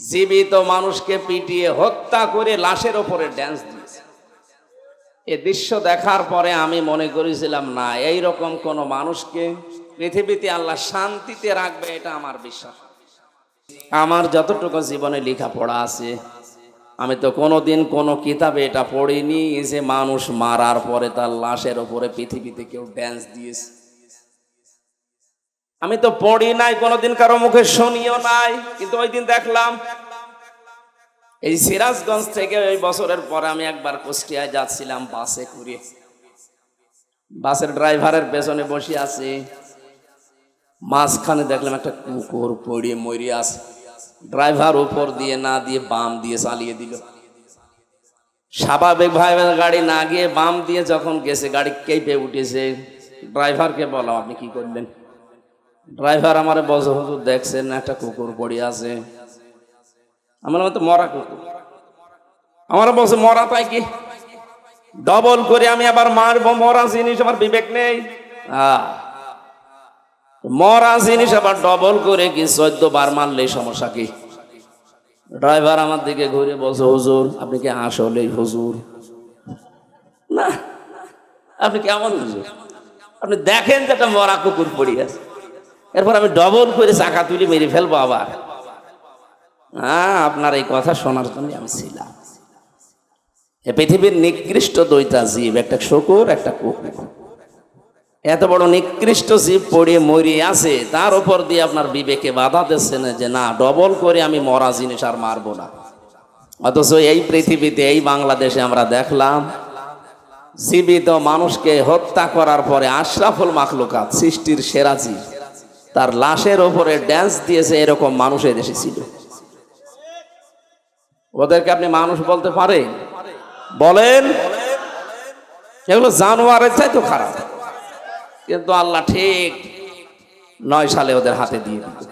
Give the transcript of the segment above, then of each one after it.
জীবিত মানুষকে পিটিয়ে হত্যা করে লাশের ওপরে ড্যান্স দিয়েছে। এ দৃশ্য দেখার পরে আমি মনে করেছিলাম, না এই রকম কোন মানুষকে পৃথিবীতে আল্লাহ শান্তিতে রাখবে, এটা আমার বিশ্বাস। আমার যতটুকু জীবনে লেখাপড়া আছে, আমি তো কোনোদিন কোনো কিতাবে এটা পড়িনি যে মানুষ মারার পরে তার লাশের ওপরে পৃথিবীতে কেউ ড্যান্স দিয়েছে। আমি তো পড়ি নাই, কোনোদিন কারও মুখে শুনিও নাই, কিন্তু ওই দিন দেখলাম, এই সিরাজগঞ্জ থেকে ওই বছরের পরে আমি একবার কুষ্টিয়ায় যাচ্ছিলাম বাসে করে। বাসের ড্রাইভারের পেছনে বসে আছি। মাঝখানে দেখলাম একটা কুকুর পড়িয়ে মরি আছে। ড্রাইভার উপর দিয়ে, না দিয়ে, বাম দিয়ে চালিয়ে দিল। স্বাভাবিক ভাবে গাড়ি না গিয়ে বাম দিয়ে যখন গেছে, গাড়ি কেঁপে উঠেছে। ড্রাইভারকে বলো আপনি কি করলেন? ড্রাইভার আমার বলছে, হুজুর দেখছেন একটা কুকুর পড়ে আছে। আমার মতো মরা কুকুর। আমার বলছে, মরা তাই কি? ডবল করে আমি আবার মারবো, মরা জিনিস আমার বিবেক নেই। আহ মরা জিনিস আবার ডবল করে কি, চোদ্দ বার মারলে সমস্যা কি? ড্রাইভার আমার দিকে ঘুরে বলছে, হুজুর, আপনি কি আসলে হুজুর? না, আপনি কেমন হুজুর? আপনি দেখেন যে একটা মরা কুকুর পড়ে আছে। এরপর আমি ডবল করে চাকা তুলে মেরে ফেলব আবার। হ্যাঁ আপনার এই কথা শোনার জন্য আমি ছিলাম। পৃথিবীর নিকৃষ্ট দুইটা জীব, একটা শকুর, একটা কুকুর। এত বড় নিকৃষ্ট জীব পড়িয়ে মরিয়ে আছে, তার উপর দিয়ে আপনার বিবেকে বাধা দিচ্ছে না যে না, ডবল করে আমি মরা জিনিস আর মারবো না। অথচ এই পৃথিবীতে, এই বাংলাদেশে আমরা দেখলাম, জীবিত মানুষকে হত্যা করার পরে আশরাফুল মাখলুকাত, সৃষ্টির সেরা জীব। তার লাশের ওপরে ড্যান্স দিয়েছে এরকম মানুষ দেশে ছিল। ওদেরকে আপনি মানুষ বলতে পারেন? বলেন। এগুলো জানোয়ারের চাই তো খারাপ। কিন্তু আল্লাহ ঠিক নয় সালে ওদের হাতে দিয়ে দিল।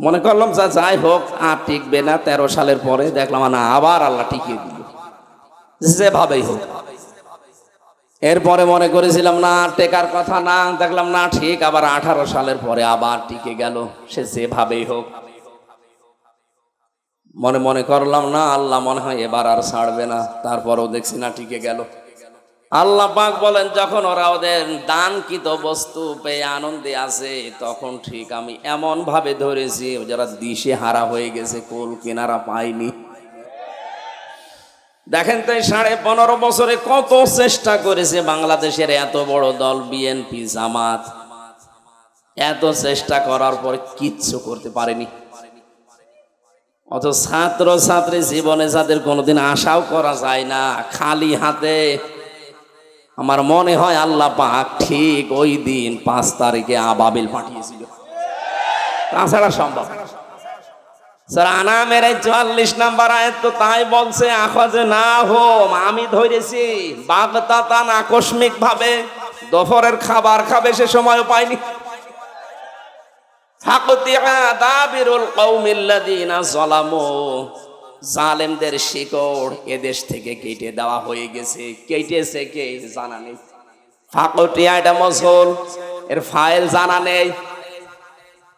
মনে করলাম, যা যাই হোক, আর টিকবে না। তেরো সালের পরে দেখলাম, না, আবার আল্লাহ টিকিয়ে দিল। যেভাবেই হোক। এরপরে মনে করেছিলাম, না, টেকার কথা না। দেখলাম, না, ঠিক, আবার আঠারো সালের পরে আবার টিকে গেল। সে যেভাবেই হোক। মনে মনে করলাম, না, আল্লাহ মনে হয় এবার আর ছাড়বে না। তারপরও দেখছি, না, টিকে গেল। আল্লাহ পাক বলেন, যখন ওরা ওদের দানকৃত বস্তু পেয়ে আনন্দে আছে তখন ঠিক আমি এমন ভাবে ধরেছি, যারা দিশে হারা হয়ে গেছে, কোল কেনারা পায়নি। দেখেন তো সাড়ে পনেরো বছরে কত চেষ্টা করেছে বাংলাদেশের এত বড় দল বিএনপি জামাত। এত চেষ্টা করার পর কিচ্ছু করতে পারেনি। অত ছাত্র ছাত্রী জীবনে যাদের কোনোদিন আশাও করা যায় না, খালি হাতে, আমার মনে হয় আল্লাহ পাক ঠিক ওই দিন পাঁচ তারিখে আবাবিল পাঠিয়েছিল। তাছাড়া সম্ভব আনামের চুয়াল্লিশ নাম্বার তাই বলছে আখজে না হোম, আমি ধরেছি আকস্মিক ভাবে খাবার খাবে, সে সময়ও পাইনি জালেমদের শিকড় এদেশ থেকে কেটে দেওয়া হয়ে গেছে। কেটেছে কে জানা নেই। ফাঁকটিয়া এটা মজল এর ফাইল জানা নেই।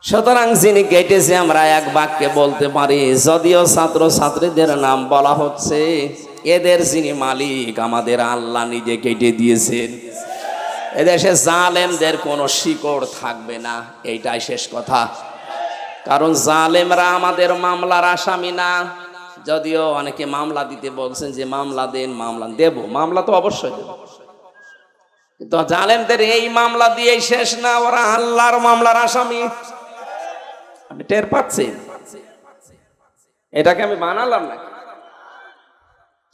সুতরাং যিনি কেটেছে, আমরা এক বাক্যে বলতে পারি, যদিও ছাত্র ছাত্রীদের নাম বলা হচ্ছে, এদের যিনি মালিক, আমাদের আল্লাহ নিজে কেটে দিয়েছেন। এদেশে জালেমদের কোনো শিকড় থাকবে না, এইটাই শেষ কথা। কারণ জালেমরা আমাদের মামলার আসামি না। যদিও অনেকে মামলা দিতে বলছেন যে, মামলা দেন, মামলা, দেব, মামলা তো অবশ্যই দেব। কিন্তু জালেমদের এই মামলা দিয়েই শেষ না, ওরা আল্লাহর মামলার আসামি। আপনি টের পাচ্ছি। এটাকে আমি বানালাম না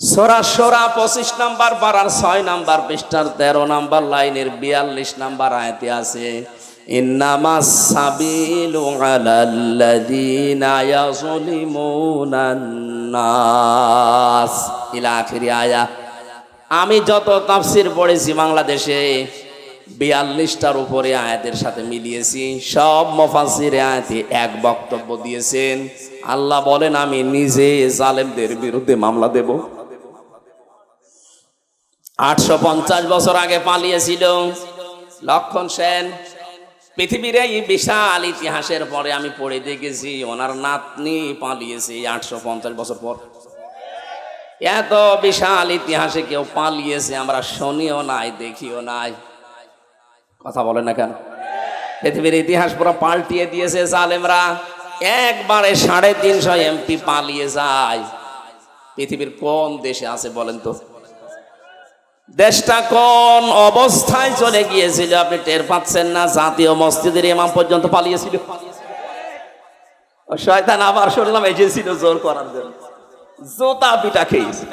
সোরা সোরা পঁচিশ নাম্বার পাড়ার ছয় নাম্বার পৃষ্ঠার তেরো নাম্বার লাইনের বিয়াল্লিশ নাম্বার আয়তে আছে, ইন্নামা সাবিলু আলাল্লাযীনা ইয়াযলিমুনান নাস। ইলা আখিরি আয়া। আমি যত তাফসির পড়েছি বাংলাদেশে বিয়াল্লিশটার উপরে আয়াতের সাথে মিলিয়েছি। সব মফাসিরে আয়াতে এক বক্তব্য দিয়েছেন। আল্লাহ বলেন, আমি নিজে জালেমদের বিরুদ্ধে মামলা দেব। আটশো পঞ্চাশ বছর আগে পালিয়েছিল। লক্ষণ সেন, পৃথিবীর এই বিশাল ইতিহাসের পরে আমি পড়ে দেখেছি, ওনার নাতনি পালিয়েছে আটশো পঞ্চাশ বছর পর। এত বিশাল ইতিহাসে কেউ পালিয়েছে, আমরা শুনিও নাই, দেখিও নাই। কথা বলে না কেন? পৃথিবীর ইতিহাস পুরো পাল্টিয়ে দিয়েছে জালেমরা। একবারে সাড়ে তিনশো এমপি পালিয়ে যায়। পৃথিবীর কোন দেশে আছে বলেন তো? দেশটা কোন অবস্থায় চলে গিয়েছিল আপনি টের পাচ্ছেন না? জাতীয় মসজিদের ইমাম পর্যন্ত পালিয়েছিল। শয়তান আবার শুনলাম এসেছিল জোর করার জন্য। জোতা পিটা খেয়েছে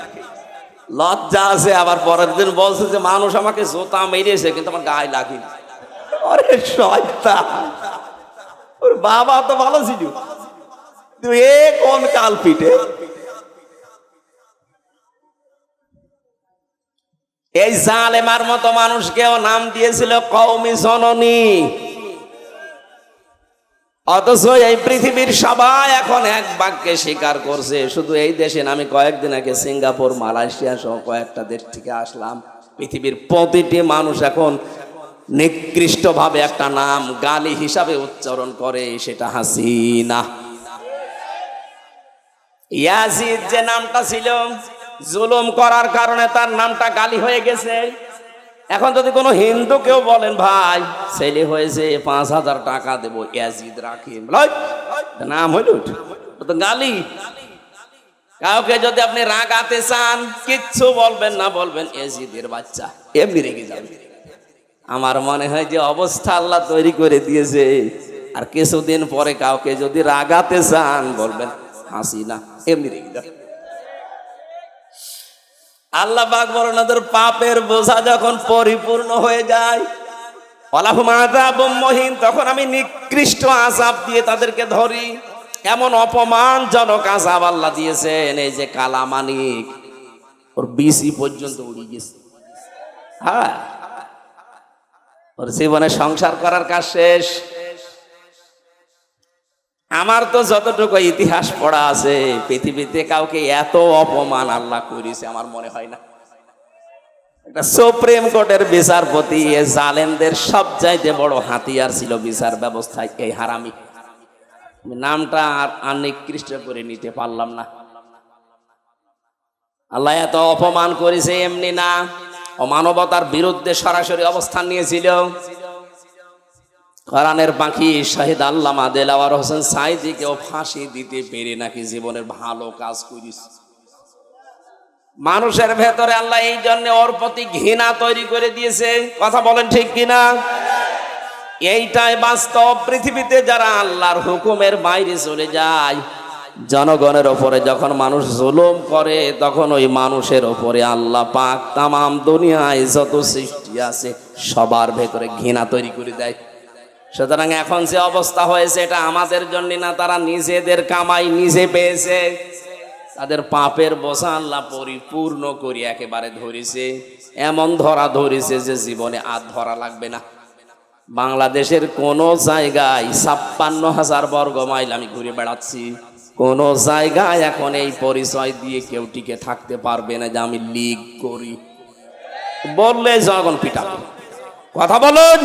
লজ্জা আছে, আবার পরের দিন বলছে যে, মানুষ আমাকে জোতা মেরেছে, কিন্তু আমার গায়ে লাগেনি। শয়তান। ওর বাবা তো ভালো ছিল। এ কোন কাল পিটে এই জালেমার মতো মানুষকেও নাম দিয়েছিল কৌমি জননী। অথচ এই পৃথিবীর সবাই এখন এক বাক্যে স্বীকার করছে, শুধু এই দেশে আমি কয়েকদিন আগে সিঙ্গাপুর, মালয়েশিয়া সহ কয়েকটা দেশ থেকে আসলাম। পৃথিবীর প্রতিটি মানুষ এখন নিকৃষ্টভাবে একটা নাম গালি হিসাবে উচ্চারণ করে, সেটা হাসিনা। ইয়াজিদ যে নামটা ছিল, জুলুম করার কারণে তার নামটা গালি হয়ে গেছে। এখন যদি কোনো হিন্দু কেউ বলেন, ভাই, ছেলে হয়েছে, পাঁচ হাজার টাকা দেবো, ইয়াজিদ রাখি নাম হইল গালি। কাউকে যদি আপনি রাগাতে চান, কিচ্ছু বলবেন না, বলবেন এজিদের বাচ্চা। এমনি রেগে যাবে। আমার মনে হয় যে অবস্থা আল্লাহ তৈরি করে দিয়েছে। আর কিছুদিন পরে কাউকে যদি রাগাতে চান, বলবেন, হাসি না, এমনি রেগে আল্লাহ পাক বলেন, ওদের পাপের বোঝা যখন পরিপূর্ণ হয়ে যায় মহিন, তখন আমি নিকৃষ্ট আজাব দিয়ে তাদেরকে ধরি। এমন অপমানজনক আজাব আল্লাহ দিয়েছেন, এই যে কালামানিক। ওর বিসি পর্যন্ত উড়ে গেছে। হ্যাঁ ওর জীবনে সংসার করার কাজ শেষ। আমার তো যতটুকু ইতিহাস পড়া আছে, পৃথিবীতে কাউকে এত অপমান আল্লাহ করেছে আমার মনে হয় না। একটা সুপ্রিম কোর্টের বিচারপতি, এ জালেমদের সব চাইতে বড় হাতিয়ার ছিল বিচার ব্যবস্থায় এই হারামি। নামটা আর আনিকৃষ্ট করে নিতে পারলাম না। আল্লাহ এত অপমান করেছে, এমনি না। অমানবতার বিরুদ্ধে সরাসরি অবস্থান নিয়েছিল। কোরআনের বাকি শাহিদ আল্লামা দেলাওয়ার হোসেন সাইদিকেও ফাঁসি দিতে পেরে নাকি জীবনের ভালো কাজ করিস। মানুষের ভেতরে আল্লাহ এই জন্য ওর প্রতি ঘৃণা তৈরি করে দিয়েছে। কথা বলেন ঠিক কিনা? এইটাই বাস্তব পৃথিবীতে যারা আল্লাহর হুকুমের বাইরে চলে যায় জনগণের ওপরে যখন মানুষ জুলুম করে, তখন ওই মানুষের ওপরে আল্লাহ পাক তামাম দুনিয়ায় যত সৃষ্টি আছে, সবার ভেতরে ঘৃণা তৈরি করে দেয়। সুতরাং এখন যে অবস্থা হয়েছে, এটা আমাদের জন্য না, তারা নিজেদের কামাই নিজে পেয়েছে। তাদের পাপের বোঝা আল্লাহ পরিপূর্ণ করি একেবারে ধরেছে। এমন ধরা ধরেছে যে জীবনে আর ধরা লাগবে না। বাংলাদেশের কোন জায়গায় ছাপ্পান্ন হাজার বর্গ মাইল আমি ঘুরে বেড়াচ্ছি। কোন জায়গায় এখন এই পরিচয় দিয়ে কেউ টিকে থাকতে পারবে না যে আমি লিগ করি। বললে জনগণ পিটাবে। কথা বলুন।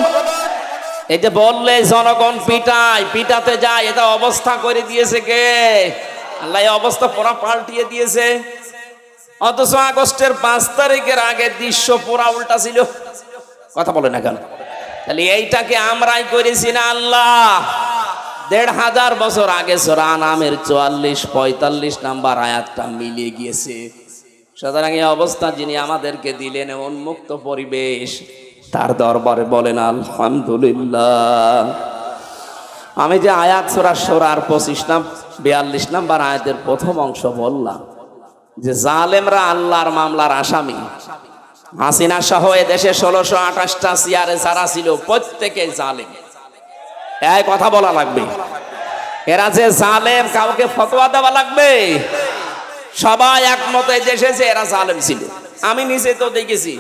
এই যে বললে জনগণ পিটায়, পিটাতে যায়, এটা অবস্থা করে দিয়েছে কে? আল্লাহ অবস্থা পুরা পাল্টিয়ে দিয়েছে। অথচ আগস্টের পাঁচ তারিখের আগে দৃশ্য পুরা উল্টা ছিল। কথা বলে না কেন? তাহলে এইটাকে আমরাই করেছি না আল্লাহ? দেড় হাজার বছর আগে সোরা নামের চুয়াল্লিশ, পঁয়তাল্লিশ নাম্বার আয়াতটা মিলিয়ে গিয়েছে। সুতরাং এই অবস্থা যিনি আমাদেরকে দিলেন উন্মুক্ত পরিবেশ, তার দরবারে বলেন, আলহামদুলিল্লাহ। আমি যে আয়াত সোরা সোরার পঁচিশ নাম, বিয়াল্লিশ নাম্বার আয়াতের প্রথম অংশ বললাম, যে জালেমরা আল্লাহর মামলার আসামি। হাসিনা সহ এ দেশে ষোলোশো আঠাশটা সিয়ারে যারা ছিল প্রত্যেকে জালেম। এই কথা বলা লাগবে। এরা যে জালেম, কাউকে ফতোয়া দেওয়া লাগবে। সবাই একমত যে এরা জালেম ছিল। আমি নিজে তো দেখেছি,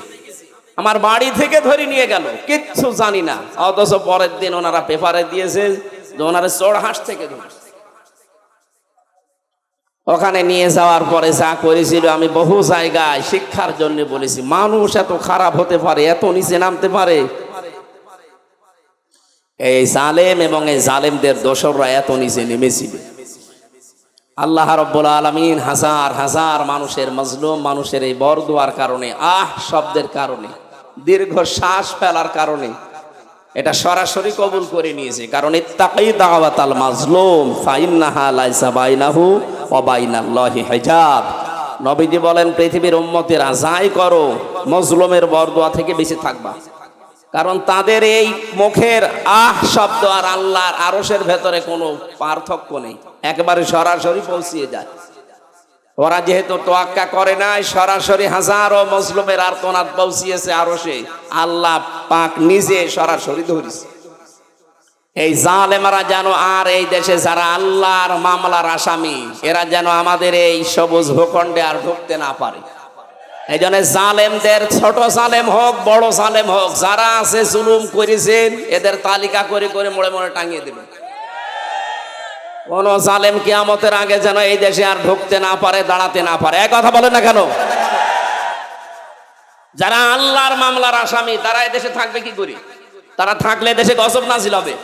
আমার বাড়ি থেকে ধরে নিয়ে গেল, কিচ্ছু জানি না। অথচ পরের দিন ওনারা পেপারে দিয়েছে যে ওনারা চড়হাঁস থেকে ওখানে নিয়ে যাওয়ার পরে যা করেছিল, আমি বহু জায়গায় শিক্ষার জন্য বলেছি, মানুষ এত খারাপ হতে পারে, এত নিচে নামতে পারে। এই জালেম এবং এই জালেমদের দোসররা এত নিচে নেমেছিল। আল্লাহ রব্বুল আলমিন হাজার হাজার মানুষের মজলুম মানুষের এই বরদোয়ার কারণে, আহ শব্দের কারণে, দীর্ঘ শ্বাস ফেলার কারণে এটা সরাসরি কবুল করে নিয়েছে। কারণ ইত্তাকাই দাওয়াত আল মাজলুম, ফাইন্নাহা লাইসা বাইনাহু ওয়া হিজাব। নবীজি বলেন, পৃথিবীর উম্মতেরা যাই করো, মজলুমের বরদোয়া থেকে বেঁচে থাকবা। কারণ তাদের এই মুখের আহ শব্দ আর আল্লাহর আরসের ভেতরে কোনো পার্থক্য নেই। একেবারে সরাসরি পৌঁছিয়ে যায়। ওরা যেহেতু তোয়াক্কা করে নাই, সরাসরি হাজারো মজলুমের আর্তনাদ পৌঁছিয়েছে আরসে আল্লাহ পাক নিজে সরাসরি ধরিছে। এই জালেমারা যেন আর এই দেশে যারা আল্লাহর মামলার আসামি, এরা যেন আমাদের এই সবুজ ভূখণ্ডে আর ঢুকতে না পারে। এই জন্য জালেমদের ছোট জালেম হোক, বড় জালেম হোক, যারা আছে জুলুম করেছেন, এদের তালিকা করে করে মোড়ে মোড়ে টাঙিয়ে দেবেন। কোন জালেম কিয়ামতের আগে যেন এই দেশে আর ঢুকতে না পারে, দাঁড়াতে না পারে। এক কথা বলেন না কেন? যারা আল্লাহর মামলার আসামি, তারা দেশে থাকবে কি করি? তারা থাকলে দেশে গজব নাজিল হবে।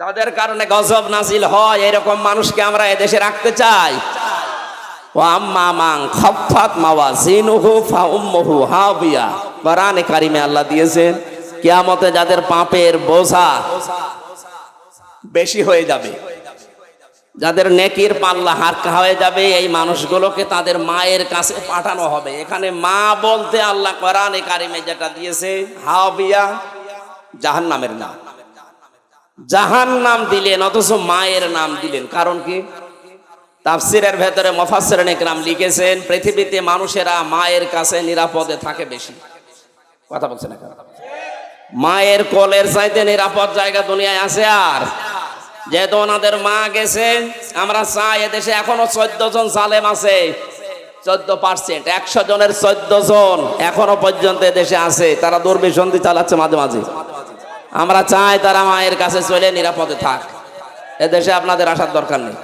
যাদের কারণে গজব নাজিল হয়, এরকম মানুষকে আমরা এদেশে রাখতে চাই। মাওয়া কারিমে আল্লাহ দিয়েছেন যাদের বেশি হয়ে যাবে, যাদের নেকির পাল্লা হারকা হয়ে যাবে, এই মানুষগুলোকে তাদের মায়ের কাছে পাঠানো হবে। এখানে মা বলতে আল্লাহ কোরআনে কারিমে যেটা দিয়েছে, হাবিয়া জাহান নামের নাম। জাহান নাম দিলেন, অথচ মায়ের নাম দিলেন। কারণ কি? তাফসিরের ভেতরে মফাসের নাম লিখেছেন, পৃথিবীতে মানুষেরা মায়ের কাছে নিরাপদে থাকে বেশি। কথা বলছে না? মায়ের কোলের চাইতে নিরাপদ জায়গা দুনিয়ায় আছে আর। যেহেতু ওনাদের মা গেছে, আমরা চাই এদেশে এখনও চোদ্দ জন জালেম আছে। চোদ্দ পার্সেন্ট একশো জনের চোদ্দ জন এখনও পর্যন্ত দেশে আছে। তারা দুর্বিসন্ধি চালাচ্ছে মাঝে মাঝে। আমরা চাই তারা মায়ের কাছে চলে নিরাপদে থাক। এদেশে আপনাদের আসার দরকার নেই।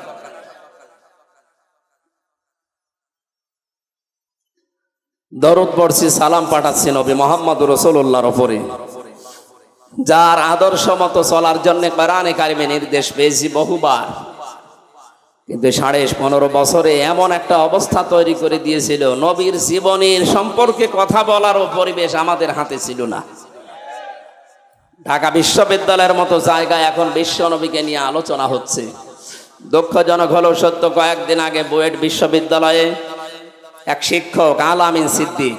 দরদ পড়ছি, সালাম পাঠাচ্ছি নবী মোহাম্মদ রসুল্লাহর ওপরে যার আদর্শ মতো চলার জন্য কোরআনে কারিমে নির্দেশ পেয়েছি বহুবার। কিন্তু সাড়ে পনেরো বছরে এমন একটা অবস্থা তৈরি করে দিয়েছিল, নবীর জীবনের সম্পর্কে কথা বলারও পরিবেশ আমাদের হাতে ছিল না। ঢাকা বিশ্ববিদ্যালয়ের মতো জায়গায় এখন বিশ্ব নবীকে নিয়ে আলোচনা হচ্ছে। দুঃখজনক হলেও সত্য, কয়েকদিন আগে বুয়েট বিশ্ববিদ্যালয়ে এক শিক্ষক, আলামিন সিদ্দিক।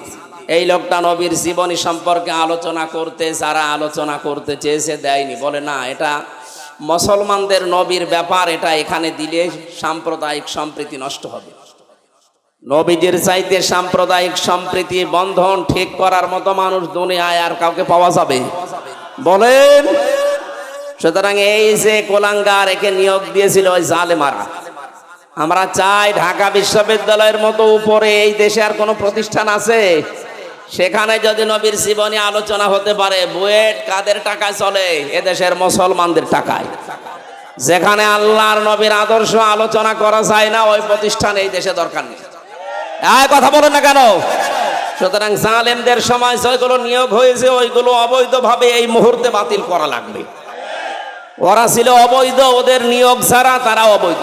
এই লোকটা নবীর জীবনী সম্পর্কে আলোচনা করতে, যারা আলোচনা করতে চেয়েছে, দেয়নি। বলে, না, এটা মুসলমানদের নবীর ব্যাপার, এটা এখানে দিলে সাম্প্রদায়িক সম্প্রীতি নষ্ট হবে। নবীজির চাইতে সাম্প্রদায়িক সম্প্রীতি, বন্ধন ঠিক করার মতো মানুষ দুনিয়ায় আর কাউকে পাওয়া যাবে। বলেন, সুতরাং এই যে কোলাঙ্গার একে নিয়োগ দিয়েছিল ওই জালেমারা আমরা চাই ঢাকা বিশ্ববিদ্যালয়ের মতো উপরে এই দেশে আর কোনো প্রতিষ্ঠান আছে? সেখানে যদি নবীর জীবনী আলোচনা হতে পারে, বুয়েট কাদের টাকায় চলে? এদেশের মুসলমানদের টাকায়। যেখানে আল্লাহর নবীর আদর্শ আলোচনা করা যায় না, ওই প্রতিষ্ঠান এই দেশে দরকার নেই। কথা বলেন না কেন? সুতরাং জালেমদের সময় যেগুলো নিয়োগ হয়েছে, ওইগুলো অবৈধভাবে এই মুহূর্তে বাতিল করা লাগবে। ওরা ছিল অবৈধ, ওদের নিয়োগ ছাড়া তারা অবৈধ।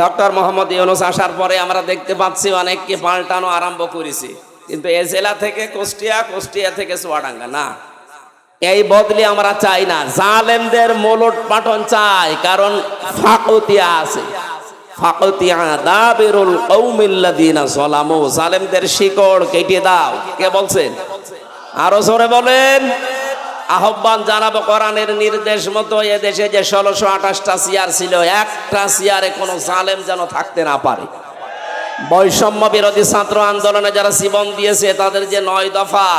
ডক্টর মোহাম্মদ ইউনুস আসার পরে আমরা দেখতে পাচ্ছি অনেককে পাল্টানো আরম্ভ করেছে। কিন্তু এ জেলা থেকে কুষ্টিয়া কুষ্টিয়া থেকে চুয়াডাঙ্গা, না। এই বদলি আমরা চাই না। জালেমদের মোলট পাঠন চাই, কারণ ফাকুতিয়া আছে। ফাকুতিয়া জালেমদের শিকড় কেটে দাও। কে বলছেন আরও জোরে বলেন। আহ্বান জানাব, কোরআনের নির্দেশ মতো এদেশে যে ষোলোশো আঠাশটা চেয়ার ছিল, একটা চেয়ারে কোনো জালেম যেন থাকতে না পারে। বৈষম্য বিরোধী ছাত্র আন্দোলনে যারা জীবন দিয়েছে, তাদের যে নয় দফা,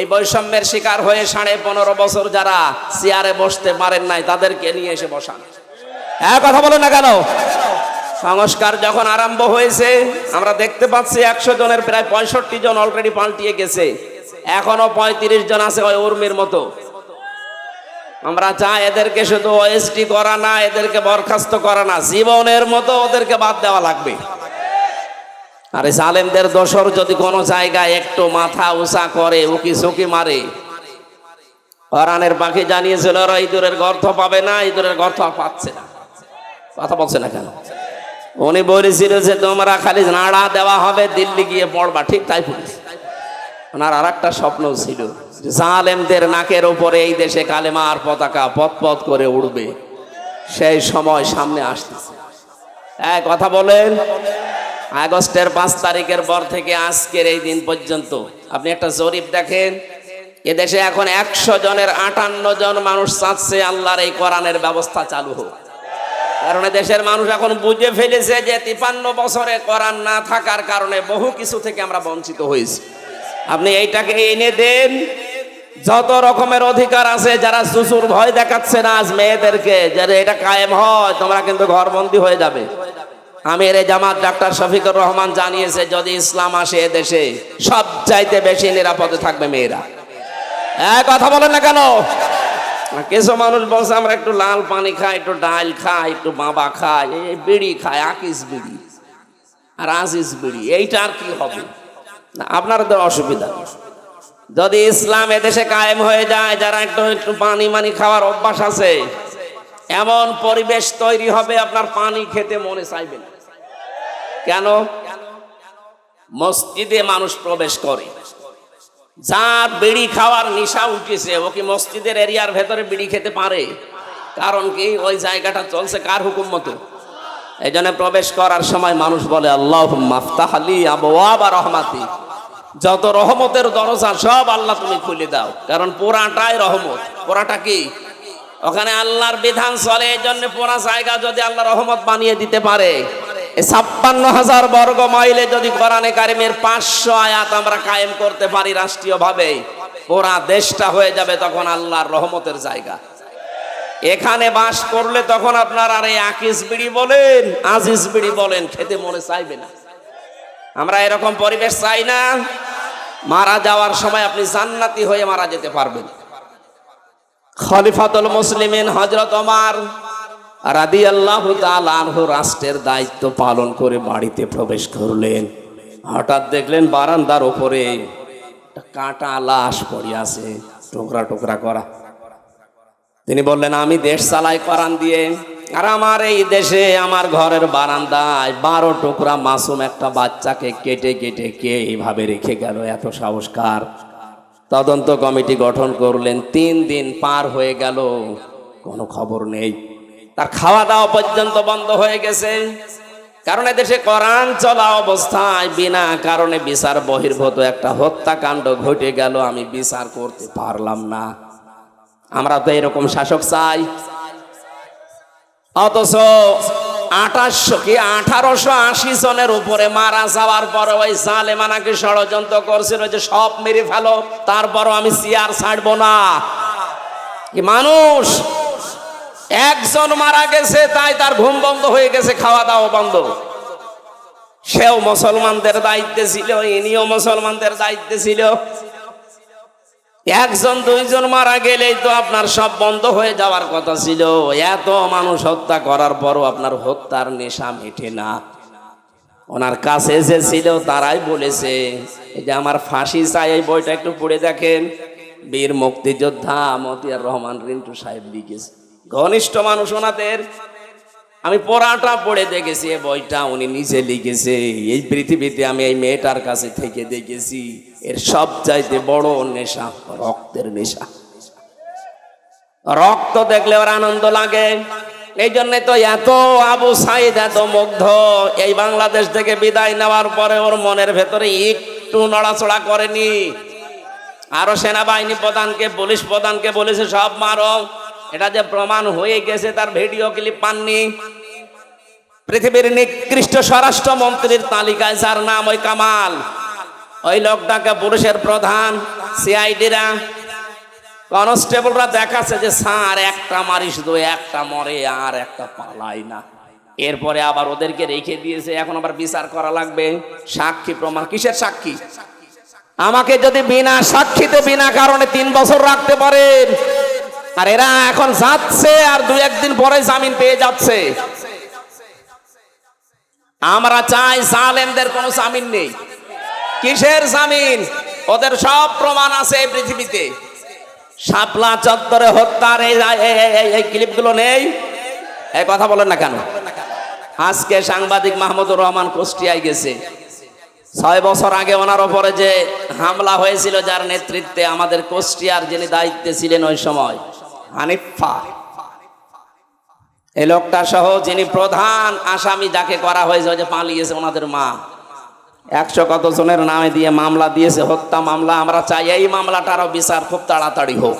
এই বৈষম্যের শিকার হয়ে সাড়ে পনেরো বছর যারা চেয়ারে বসতে পারেন নাই, তাদেরকে নিয়ে এসে বসান। হ্যাঁ কথা বলেন না কেন? সংস্কার যখন আরম্ভ হয়েছে, আমরা দেখতে পাচ্ছি একশো জনের প্রায় পঁয়ষট্টি জন অলরেডি পাল্টিয়ে গেছে। এখনও পঁয়ত্রিশ জন আছে ওই উর্মির মতো। আমরা চাই এদেরকে শুধু ওএসটি করা না, এদেরকে বরখাস্ত করা না, জীবনের মতো ওদেরকে বাদ দেওয়া লাগবে। আর এই জালেমদের দোসর যদি কোনো জায়গায় একটু মাথা উঁচা করে, উকি সুকি মারে। কোরআনের পাখি জানিয়েছিল, ওরা ইঁদুরের গর্ত পাবে না, ইঁদুরের আর পাচ্ছে না। কথা বলছে না কেন? উনি বলেছিল যে, তোমরা খালি নাড়া দেওয়া হবে, দিল্লি গিয়ে পড়বা। ঠিক তাই পুলিশ ওনার আর একটা স্বপ্ন ছিল জালেমদের নাকের উপরে এই দেশে কালেমার পতাকা পথ পথ করে উড়বে। সেই সময় সামনে আসতেছে। হ্যাঁ কথা বলেন। আগস্টের পাঁচ তারিখের পর থেকে আজকের এই দিন পর্যন্ত আপনি একটা জরিপ দেখেন। এদেশে এখন একশো জনের আটান্ন জন মানুষ চাচ্ছে আল্লাহর এই কোরআনের ব্যবস্থা চালু হোক। কারণ দেশের মানুষ এখন বুঝে ফেলেছে যে তিপান্ন বছরে কোরআন না থাকার কারণে বহু কিছু থেকে আমরা বঞ্চিত হয়েছি। আপনি এইটাকে এনে দেন। যত রকমের অধিকার আছে, যারা সুসুর ভয় দেখাচ্ছে না আজ মেয়েদেরকে, যারা এটা কায়েম হয়, তোমরা কিন্তু ঘরবন্দি হয়ে যাবে। আমির জামাত ডাক্তার শফিকুর রহমান জানিয়েছে, যদি ইসলাম আসে দেশে সব চাইতে বেশি নিরাপদে থাকবে মেয়েরা। এক কথা বলেন না কেন? কিছু মানুষ বলছে, আমরা একটু লাল পানি খাই, একটু ডাল খাই, একটু বাবা খাই বিড়ি খাই আকিস বিড়ি, আর আজিজ বিড়ি, এইটা আর কি হবে? না তো অসুবিধা। যদি ইসলাম এদেশে কায়েম হয়ে যায়, যারা একটু একটু পানি মানি খাওয়ার অভ্যাস আছে, এমন পরিবেশ তৈরি হবে, আপনার পানি খেতে মনে চাইবে না। কেন? মসজিদে মানুষ প্রবেশ করে। যার বিড়ি খাওয়ার নিশা উঠেছে, ও কি মসজিদের এরিয়ার ভেতরে বিড়ি খেতে পারে? কারণ কি, ওই জায়গাটা চলছে কার হুকুম মতো? এই জন্য প্রবেশ করার সময় মানুষ বলে আল্লাহ মাফতাহ আলী আবা রহমাতি। যত রহমতের দরজা, সব আল্লাহ তুমি খুলে দাও। কারণ পুরাটাই রহমত। পুরাটা কি? ওখানে আল্লাহর বিধান চলে এই জন্য পুরা জায়গা যদি আল্লাহ রহমত বানিয়ে দিতে পারে। ছাপ্পান্ন হাজার বর্গ মাইলে যদি কোরআনে কারিমের পাঁচশো আয়াত আমরা কায়েম করতে পারি রাষ্ট্রীয়ভাবে পুরা দেশটা হয়ে যাবে তখন আল্লাহর রহমতের জায়গা। এখানে বাস করলে তখন আপনার আর এই আকিস বিড়ি বলেন, আজিজ বিড়ি বলেন, খেতে মনে চাইবে না। আমরা এরকম পরিবেশ চাই না। মারা যাওয়ার সময় আপনি জান্নাতি হয়ে মারা যেতে পারবেন। খলিফাতুল মুসলিমিন হজরত ওমর রাদি আল্লাহ আনহু রাষ্ট্রের দায়িত্ব পালন করে বাড়িতে প্রবেশ করলেন। হঠাৎ দেখলেন বারান্দার ওপরে কাঁটা লাশ পড়ে আছে, টুকরা টুকরা করা। তিনি বললেন, আমি দেশ চালাই করান দিয়ে আর আমার এই দেশে, আমার ঘরের বারান্দায় বারো টুকরা মাসুম একটা বাচ্চাকে কেটে কেটে কে এইভাবে রেখে গেল? এত সংস্কার তদন্ত কমিটি গঠন করলেন, তিন দিন পার হয়ে গেল, কোনো খবর নেই। তার খাওয়া দাওয়া পর্যন্ত বন্ধ হয়ে গেছে। কারণ দেশে কোরআন চলা অবস্থায় বিনা কারণে বিচার বহির্ভূত একটা হত্যাকাণ্ড ঘটে গেল, আমি বিচার করতে পারলাম না। আমরা তো এরকম শাসক চাই। অথচ আঠাশশো কি, আঠারোশো আশি জনের উপরে মারা যাওয়ার পরে ওই জালেমানাকে ষড়যন্ত্র করছিল যে সব মেরে ফেলো, তারপরও আমি চেয়ার ছাড়বো না। মানুষ? একজন মারা গেছে, তাই তার ঘুম বন্ধ হয়ে গেছে খাওয়া দাওয়া বন্ধ। সেও মুসলমানদের দায়িত্বে ছিল, ইনিও মুসলমানদের দায়িত্বে ছিল। একজন, দুইজন মারা গেলেই তো আপনার সব বন্ধ হয়ে যাওয়ার কথা ছিল। এত মানুষ হত্যা করার পরও আপনার হত্যার নেশা মেটে না। ওনার কাছে যে ছিল, তারাই বলেছে যে আমার ফাঁসি চাই, এই বইটা একটু পড়ে দেখেন। বীর মুক্তিযোদ্ধা মতিয়ার রহমান রিন্টু সাহেব লিখেছে। ঘনিষ্ঠ মানুষ ওনাদের আমি পড়াটা পড়ে দেখেছি এই বইটা উনি নিজে লিখেছে। এই পৃথিবীতে আমি এই মেয়েটার কাছে থেকে দেখেছি, এর সব চাইতে বড় নেশা রক্তের নেশা। রক্ত দেখলে ওর আনন্দ লাগে। এই জন্য তো এত আবু সাইদ, এত মুগ্ধ। এই বাংলাদেশ থেকে বিদায় নেওয়ার পরে ওর মনের ভেতরে একটু নড়াচড়া করেনি। আরও সেনাবাহিনী প্রধানকে, পুলিশ প্রধানকে বলেছে, সব মারো। এটা যে প্রমাণ হয়ে গেছে, তার ভিডিও ক্লিপ পাননি। পৃথিবীর নিকৃষ্ট স্বরাষ্ট্র মন্ত্রীর তালিকায় যার নাম ওই কামাল। ওই লোকটাকে পুলিশের প্রধান, সিআইডিরা, কনস্টেবলরা দেখাচ্ছে যে, স্যার, একটা মারিস দু, একটা মরে, আর একটা পালাই না। এরপরে আবার ওদেরকে রেখে দিয়েছে, এখন আবার বিচার করা লাগবে। সাক্ষী প্রমাণ, কিসের সাক্ষী? আমাকে যদি বিনা সাক্ষীতে বিনা কারণে তিন বছর রাখতে পারেন। আর এরা এখন যাচ্ছে, আর দু একদিন পরে জামিন পেয়ে যাচ্ছে। আমরা চাই সালেমদের কোনো জামিন নেই। কিসের জামিন? ওদের সব প্রমাণ আছে এই পৃথিবীতে। শাপলা চত্বরে হত্যার এই ক্লিপগুলো নেই। এই কথা বলেন না কেন? আজকে সাংবাদিক মাহমুদুর রহমান কুষ্টিয়ায় গেছে। ছয় বছর আগে ওনার ওপরে যে হামলা হয়েছিল, যার নেতৃত্বে আমাদের কুষ্টিয়ার যিনি দায়িত্বে ছিলেন ওই সময়, হানিফা। এই লোকটা সহ যিনি প্রধান আসামি যাকে করা হয়েছে যে পালিয়েছে ওনাদের মা। একশো কত জনের নামে দিয়ে মামলা দিয়েছে, হত্যা মামলা। আমরা চাই এই মামলাটারও বিচার খুব তাড়াতাড়ি হোক।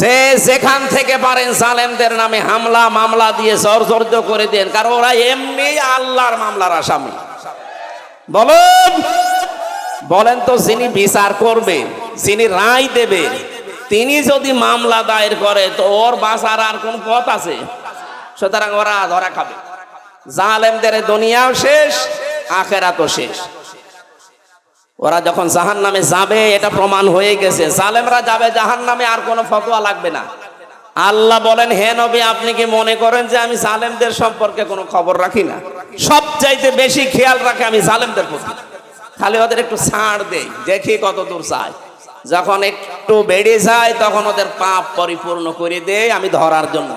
যে যেখান থেকে পারেন সালেমদের নামে হামলা, মামলা দিয়ে জর্জরিত করে দেন, কারণ ওরা এমনি আল্লাহর মামলার আসামি। বলুন, বলেন তো যিনি বিচার করবেন যিনি রায় দেবেন তিনি যদি মামলা দায়ের করে, তো ওর বাঁচার আর কোন পথ আছে? সুতরাং ওরা ধরা খাবে। জালেমদের দুনিয়াও শেষ, আখেরাতও শেষ। ওরা যখন জাহান নামে যাবে, এটা প্রমাণ হয়ে গেছে। জালেমরা যাবে জাহান নামে আর কোনো ফতোয়া লাগবে না। আল্লাহ বলেন, হে নবী, আপনি কি মনে করেন যে আমি জালেমদের সম্পর্কে কোনো খবর রাখি না? সবচাইতে বেশি খেয়াল রাখে আমি জালেমদের প্রতি। খালি ওদের একটু ছাড় দেই, দেখি কত দূর চাই যখন একটু বেড়ে যায়, তখন ওদের পাপ পরিপূর্ণ করে দেয় আমি ধরার জন্য।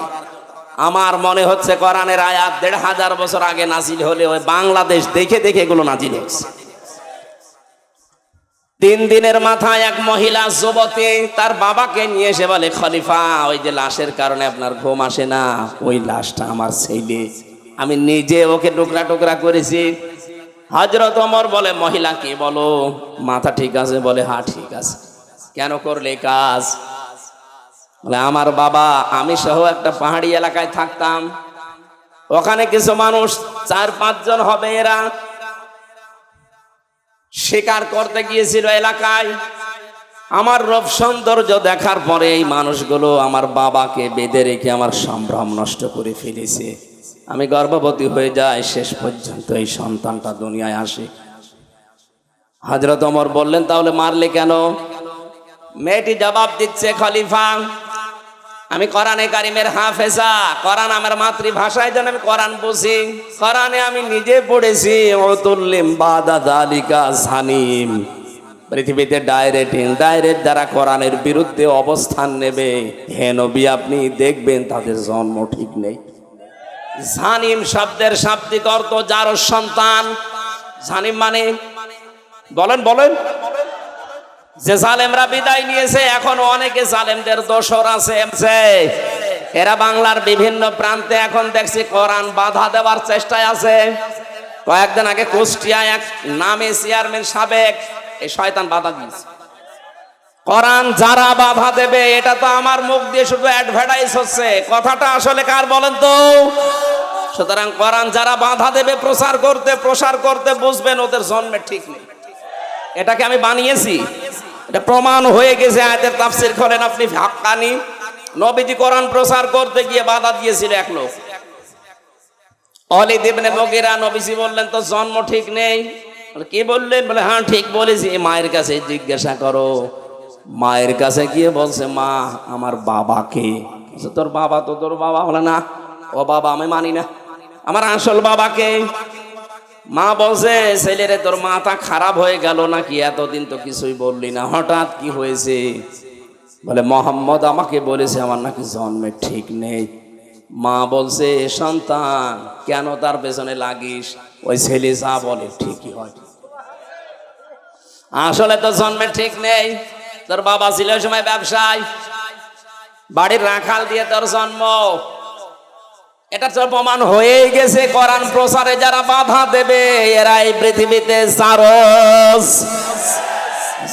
আমার মনে হচ্ছে কোরআনের আয়াত দেড় হাজার বছর আগে নাজিল হলে ওই বাংলাদেশ দেখে দেখে এগুলো নাজিল হচ্ছে তিন দিনের মাথায় এক মহিলা যুবতী তার বাবাকে নিয়ে এসে বলে, খলিফা, ওই যে লাশের কারণে আপনার ঘুম আসে না, ওই লাশটা আমার ছেলে। আমি নিজে ওকে টুকরা টুকরা করেছি। হজরত ওমর বলে মহিলা কি বলো, মাথা ঠিক আছে? বলে হ্যাঁ ঠিক আছে। কেন করলে কাজ? আমার বাবা, আমি সহ একটা পাহাড়ি এলাকায় থাকতাম। ওখানে কিছু মানুষ, চার, পাঁচজন হবে এরা। শিকার করতে গিয়েছিল এলাকায়। আমার রূপ সৌন্দর্য দেখার পরে এই মানুষগুলো আমার বাবাকে বেঁধে রেখে আমার সম্ভ্রম নষ্ট করে ফেলেছে। আমি গর্ভবতী হয়ে যাই, শেষ পর্যন্ত এই সন্তানটা দুনিয়ায় আসে। হাজরত অমর বললেন, তাহলে মারলে কেন? মেয়েটি জবাব দিচ্ছে, খলিফা, আমি কোরআনে কারিমের হাফেজা। কোরআন আমার মাতৃভাষায় যেন আমি কোরআন বুঝি। কোরআনে আমি নিজে পড়েছি অতুল্লিম বাদা দালিকা জানিম পৃথিবীতে ডাইরেক্ট ইনডাইরেক্ট যারা কোরআনের বিরুদ্ধে অবস্থান নেবে, হে নবী, আপনি দেখবেন তাদের জন্ম ঠিক নেই। জানিম শব্দের শাব্দিক অর্থ যার সন্তান। জানিম মানে বলেন বলেন। যে জালেমরা বিদায় নিয়েছে, এখন অনেকে জালেমদের দোসর আছে এরা বাংলার বিভিন্ন প্রান্তে এখন দেখছি কোরআন বাধা দেওয়ার চেষ্টায় আছে। কয়েকদিন আগে কুষ্টিয়া এক নামে চেয়ারম্যান সাবেক এই শয়তান বাধা দিয়েছে। কোরআন যারা বাধা দেবে, এটা তো আমার মুখ দিয়ে শুধু অ্যাডভার্টাইজ হচ্ছে। কথাটা আসলে কার বলেন তো? সুতরাং কোরআন যারা বাধা দেবে, প্রচার করতে, প্রসার করতে বুঝবেন, ওদের জন্মে ঠিক নেই। এটাকে আমি বানিয়েছি। এটা প্রমাণ হয়ে গেছে আয়াতের তাফসির করেন আপনি হাক্কানি। নবীজি কোরআন প্রচার করতে গিয়ে বাধা দিয়েছিল এক লোক। অলি দেবনে বগিরা নবীজি বললেন তো জন্ম ঠিক নেই? কি বললেন? বলে হ্যাঁ ঠিক বলেছি। মায়ের কাছে জিজ্ঞাসা করো। মায়ের কাছে গিয়ে বলছে, মা, আমার বাবাকে তোর বাবা তো তোর বাবা বলে না। ও বাবা আমি মানি না। আমার আসল বাবাকে মা বলছে, ছেলেরে, তোর মাথা খারাপ হয়ে গেল নাকি? এতদিন তো কিছুই বললি না। হঠাৎ কি হয়েছে? বলে, মোহাম্মদ আমাকে বলেছে, আমার নাকি জন্মের ঠিক নেই। মা বলছে, সন্তান, কেন তার পেছনে লাগিস? ওই ছেলে যা বলে ঠিকই হয়। আসলে তো জন্মের ঠিক নেই। তোর বাবা ছিল সময় ব্যবসায়। বাড়ির রাখাল দিয়ে তোর জন্ম। এটা তো প্রমাণ হয়েই গেছে, কোরআন প্রসারে যারা বাধা দেবে এরা এই পৃথিবীতে সারস।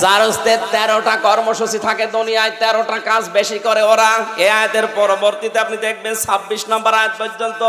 জারসদের তেরোটা কর্মসূচি থাকে, দুনিয়ায় তেরোটা কাজ বেশি করে ওরা। এ আয়াতের পরবর্তীতে আপনি দেখবেন ছাব্বিশ নম্বর আয়াত পর্যন্ত